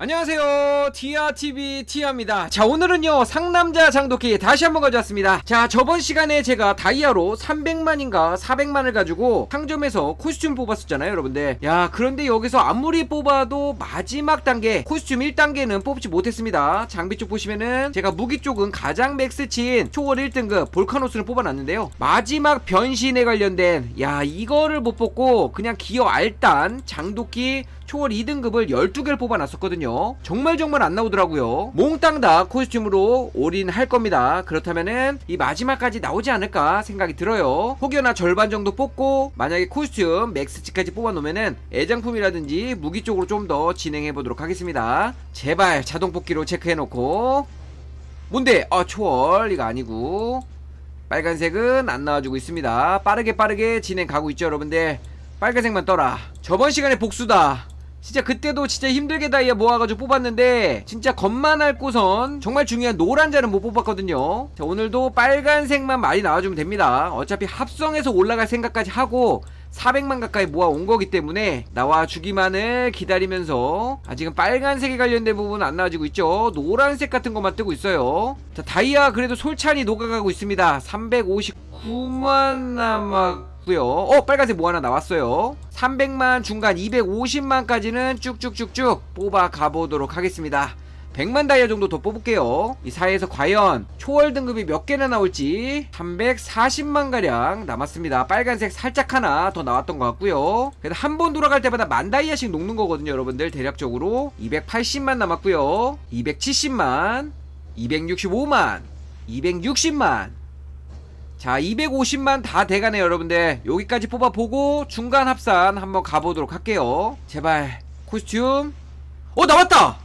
안녕하세요. 티아TV 티아입니다. 자 오늘은요 상남자 장도끼 다시 한번 가져왔습니다. 자 저번 시간에 제가 다이아로 300만인가 400만을 가지고 상점에서 코스튬 뽑았었잖아요 여러분들. 야 그런데 여기서 아무리 뽑아도 마지막 단계 코스튬 1단계는 뽑지 못했습니다. 장비 쪽 보시면은 제가 무기 쪽은 가장 맥스친 초월 1등급 볼카노스를 뽑아놨는데요. 마지막 변신에 관련된 야 이거를 못 뽑고 그냥 기어 알단 장도끼 초월 2등급을 12개를 뽑아놨었거든요. 정말 정말 안 나오더라고요. 몽땅 다 코스튬으로 올인할 겁니다. 그렇다면은 이 마지막까지 나오지 않을까 생각이 들어요. 혹여나 절반 정도 뽑고 만약에 코스튬 맥스치까지 뽑아놓으면은 애장품이라든지 무기 쪽으로 좀 더 진행해 보도록 하겠습니다. 제발 자동 뽑기로 체크해 놓고 뭔데? 아 초월 이거 아니고 빨간색은 안 나와주고 있습니다. 빠르게 빠르게 진행 가고 있죠 여러분들. 빨간색만 떠라. 저번 시간에 복수다. 진짜 그때도 진짜 힘들게 다이아 모아가지고 뽑았는데 진짜 겉만 앓고선 정말 중요한 노란 자는 못 뽑았거든요. 자 오늘도 빨간색만 많이 나와주면 됩니다. 어차피 합성해서 올라갈 생각까지 하고 400만 가까이 모아온 거기 때문에 나와주기만을 기다리면서 아직은 빨간색에 관련된 부분은 안 나와지고 있죠. 노란색 같은 것만 뜨고 있어요. 자 다이아 그래도 솔찬히 녹아가고 있습니다. 359만 남았고요. 어 빨간색 뭐 하나 나왔어요 300만 중간 250만까지는 쭉쭉쭉쭉 뽑아 가보도록 하겠습니다 100만 다이아 정도 더 뽑을게요. 이 사이에서 과연 초월 등급이 몇 개나 나올지 340만 가량 남았습니다. 빨간색 살짝 하나 더 나왔던 것 같고요. 그래도 한 번 돌아갈 때마다 만 다이아씩 녹는 거거든요, 여러분들 대략적으로 280만 남았고요. 270만, 265만, 260만. 자, 250만 다 돼가네요, 여러분들. 여기까지 뽑아보고 중간 합산 한번 가보도록 할게요. 제발 코스튬. 어, 나왔다!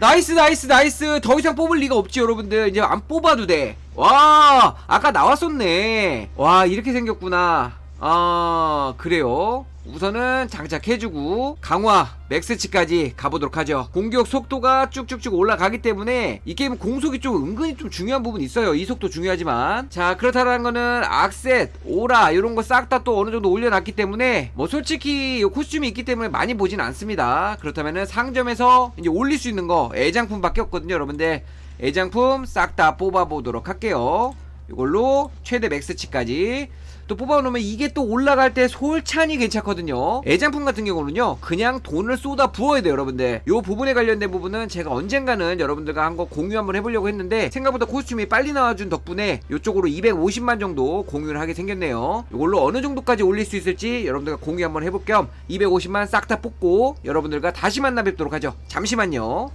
나이스 나이스 나이스 더 이상 뽑을 리가 없지 여러분들 이제 안 뽑아도 돼와 아까 나왔었네 와 이렇게 생겼구나 아 그래요? 우선은 장착해주고 강화 맥스치까지 가보도록 하죠. 공격 속도가 쭉쭉쭉 올라가기 때문에 이 게임은 공속이 좀 은근히 좀 중요한 부분이 있어요. 이 속도 중요하지만. 자 그렇다는 거는 악셋 오라 이런 거 싹 다 또 어느 정도 올려놨기 때문에 뭐 솔직히 이 코스튬이 있기 때문에 많이 보진 않습니다. 그렇다면은 상점에서 이제 올릴 수 있는 거 애장품 밖에 없거든요 여러분들. 애장품 싹 다 뽑아보도록 할게요 이걸로 최대 맥스치까지. 또 뽑아놓으면 이게 또 올라갈 때 솔찬이 괜찮거든요. 애장품 같은 경우는요 그냥 돈을 쏟아 부어야 돼요 여러분들. 요 부분에 관련된 부분은 제가 언젠가는 여러분들과 한 거 공유 한번 해보려고 했는데 생각보다 코스튬이 빨리 나와준 덕분에 요쪽으로 250만 정도 공유를 하게 생겼네요. 이걸로 어느 정도까지 올릴 수 있을지 여러분들과 공유 한번 해볼 겸 250만 싹 다 뽑고 여러분들과 다시 만나 뵙도록 하죠. 잠시만요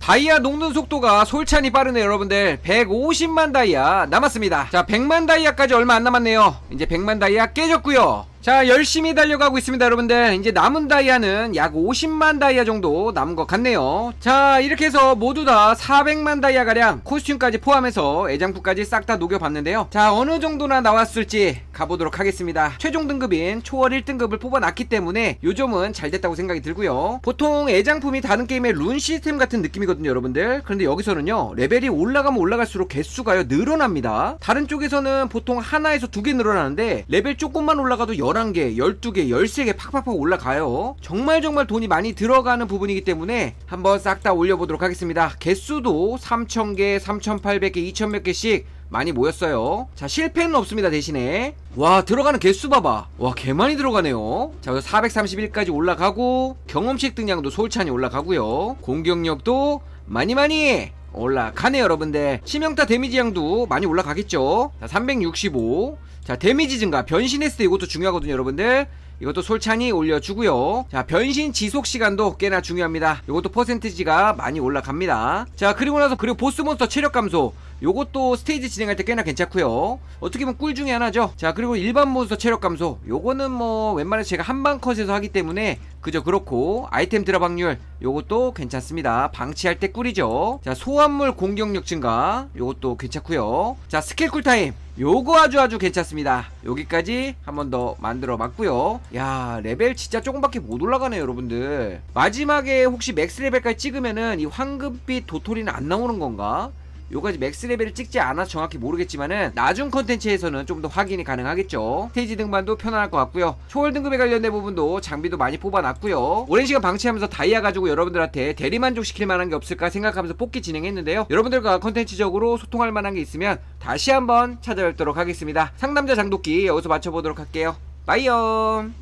다이아 녹는 속도가 솔찬히 빠르네요 여러분들. 150만 다이아 남았습니다. 자 100만 다이아까지 얼마 안 남았네요. 이제 100만 다이아 깨졌고요. 자 열심히 달려가고 있습니다 여러분들. 이제 남은 다이아는 약 50만 다이아 정도 남은 것 같네요. 자 이렇게 해서 모두 다 400만 다이아 가량 코스튬까지 포함해서 애장품까지 싹 다 녹여봤는데요. 자 어느 정도나 나왔을지 가보도록 하겠습니다 최종 등급인 초월 1등급을 뽑아놨기 때문에 요점은 잘 됐다고 생각이 들고요 보통 애장품이 다른 게임의 룬 시스템 같은 느낌이거든요 여러분들 그런데 여기서는요 레벨이 올라가면 올라갈수록 개수가요 늘어납니다 다른 쪽에서는 보통 하나에서 두 개 늘어나는데 레벨 조금만 올라가도 11개, 12개, 13개 팍팍팍 올라가요. 정말 정말 돈이 많이 들어가는 부분이기 때문에 한번 싹 다 올려보도록 하겠습니다. 개수도 3,000개, 3,800개, 2,000몇 개씩 많이 모였어요. 자, 실패는 없습니다, 대신에. 와, 들어가는 개수 봐봐. 와, 개 많이 들어가네요. 자, 431까지 올라가고, 경험치 등량도 솔찬히 올라가고요. 공격력도 많이 많이 올라가네요, 여러분들. 치명타 데미지량도 많이 올라가겠죠. 자, 365. 자, 데미지 증가. 변신했을 때 이것도 중요하거든요, 여러분들. 이것도 솔찬히 올려주고요. 자, 변신 지속 시간도 꽤나 중요합니다. 이것도 퍼센티지가 많이 올라갑니다. 자, 그리고 나서 그리고 보스 몬스터 체력 감소. 요것도 스테이지 진행할 때 꽤나 괜찮고요. 어떻게 보면 꿀 중에 하나죠. 자, 그리고 일반 몬스터 체력 감소. 요거는 뭐 웬만해서 제가 한방 컷에서 하기 때문에 그저 그렇고 아이템 드랍 확률 요것도 괜찮습니다. 방치할 때 꿀이죠. 자, 소환물 공격력 증가. 요것도 괜찮고요. 자, 스킬 쿨타임. 요거 아주 아주 괜찮습니다. 여기까지 한 번 더 만들어 봤고요. 야, 레벨 진짜 조금밖에 못 올라가네요, 여러분들. 마지막에 혹시 맥스 레벨까지 찍으면은 이 황금빛 도토리는 안 나오는 건가? 요까지 맥스 레벨을 찍지 않아서 정확히 모르겠지만은 나중 컨텐츠에서는 좀 더 확인이 가능하겠죠. 스테이지 등반도 편안할 것 같고요. 초월 등급에 관련된 부분도 장비도 많이 뽑아놨고요. 오랜 시간 방치하면서 다이아 가지고 여러분들한테 대리만족시킬 만한 게 없을까 생각하면서 뽑기 진행했는데요. 여러분들과 컨텐츠적으로 소통할 만한 게 있으면 다시 한번 찾아뵙도록 하겠습니다. 상남자 장도끼 여기서 마쳐보도록 할게요. 빠이염